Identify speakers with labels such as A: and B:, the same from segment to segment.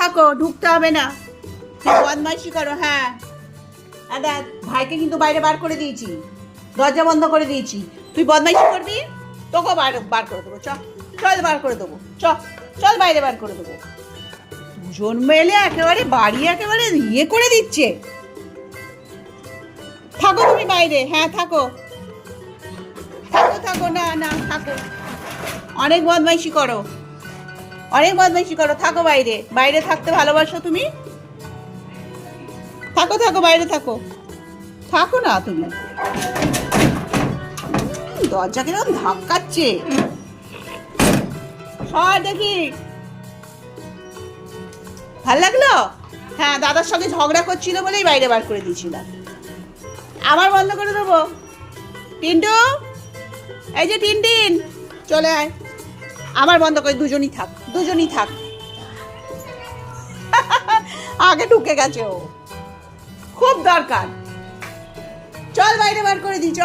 A: থাকো, ঢুকতে হবে না। বদমাইশি করো হ্যাঁ। দাদা ভাইকে কিন্তু বাইরে বার করে দিয়েছি। দরজা বন্ধ করে দিয়েছি। তুই বদমাইশি করবি? তোকে বার বার করে দেবো, চ। চল বার করে দেবো, চ। চল বাইরে বার করে দেবো। দুজন মেলে একেবারে বাড়ি একেবারে ইয়ে করে দিচ্ছে। থাকো তুমি বাইরে হ্যাঁ থাকো। থাকো থাকো, না না, থাকো। অনেক বদমাইশি করো। অনেক বদমাইশি করো, থাকো বাইরে। বাইরে থাকতে ভালোবাসো তুমি? থাকো থাকো, বাইরে থাকো। থাকো না তুমি। দরজা কীরকম ধাক্কাচ্ছে দেখি। ভালো লাগল? হ্যাঁ দাদার সঙ্গে ঝগড়া করছিল বলেই বাইরে বার করে দিয়েছিলাম। আবার বন্ধ করে দেবো। টিন্টু এই যে টিনটিন, চলে আয়। আমার বন্ধ করে, দুজনই থাক। দুজনই থাক। আগে ঢুকে গেছে ও। খুব দরকার। চল বাইরে বার করে চ।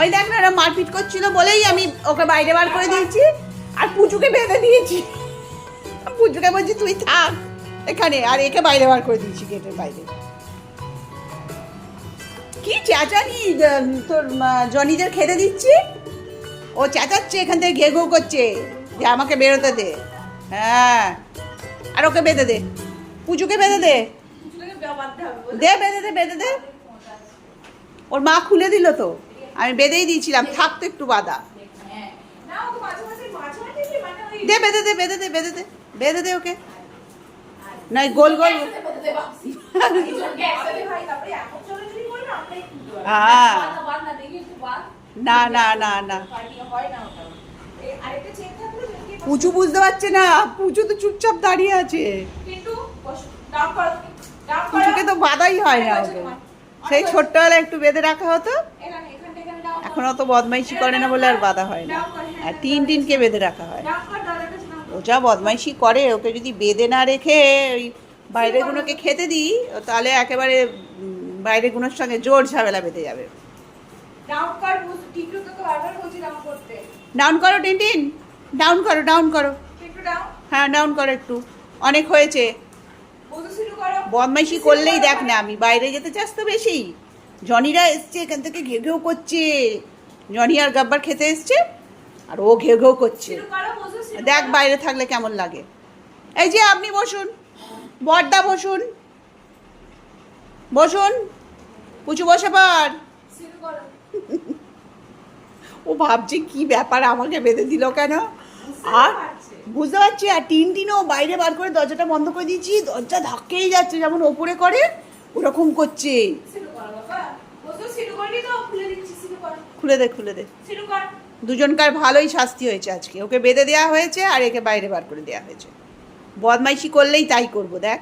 A: ওই দেখ না মারপিট করছিল বলেই আমি ওকে বাইরে বার করে দিয়েছি। আর পুচুকে বেঁধে দিয়েছি। পুচুকে বলছি, তুই থাক এখানে। আর একে বাইরে বার করে দিয়েছি গেটের বাইরে। কি চেঁচানি তোর জনিদের খেতে দিচ্ছি? ও চেঁচাচ্ছে, এখান থেকে ঘে ঘো করছে। যে আমাকে বেরোতে দে। হ্যাঁ। আর ওকে বেঁধে দে। পুজোকে বেঁধে দে। দে বেঁধে দে বেঁধে দে। ওর মা খুলে দিল তো। আমি বেঁধেই দিয়েছিলাম থাকতো একটু বাধা। দে বেঁধে দে বেঁধে দে বেঁধে দে। বেঁধে দে ওকে। নয় গোল গোল। হ্যাঁ। না না না না। পুচু বুঝতে পারছে না পুচু তো চুপচাপ দাঁড়িয়ে আছে। পুচুকে তো বাধাই হয় না সেই ছোট্টবেলা একটু বেঁধে রাখা হতো। এখন অত বদমাইশি করে না বলে আর বাধা হয় না। আর তিন তিনকে বেঁধে রাখা হয়। ও যা বদমাইশি করে ওকে যদি বেঁধে না রেখে ওই বাইরেগুলোকে খেতে দিই তাহলে একেবারে উম, বাইরেগুলোর সঙ্গে জোর ঝামেলা বেঁধে যাবে। ডাউন করো টিনটিন। ডাউন করো ডাউন করো। হ্যাঁ ডাউন করো একটু। অনেক হয়েছে। বদমাইশি করলেই দেখ না আমি বাইরে যেতে চাস তো বেশি। জনিরা এসছে এখান থেকে ঘেউ ঘেউ করছে। জনি আর গাব্বার খেতে এসছে আর ও ঘেউ ঘেউ করছে। দেখ বাইরে থাকলে কেমন লাগে। এই যে আপনি বসুন বড়দা বসুন। বসুন পুচু বসে পার ও ভাবছে কি ব্যাপার আমাকে বেঁধে দিল কেন? আর বুঝতে পারছি, আর টিন টিনও বাইরে বার করে দরজাটা বন্ধ করে দিয়েছি, দরজা ধাক্কেই যাচ্ছে, যেমন ওপরে করে ওরকম করছে। খুলে দে খুলে দে। দুজনকার ভালোই শাস্তি হয়েছে আজকে। ওকে বেঁধে দেওয়া হয়েছে আর একে বাইরে বার করে দেওয়া হয়েছে। বদমাইশি করলেই তাই করব, দেখ।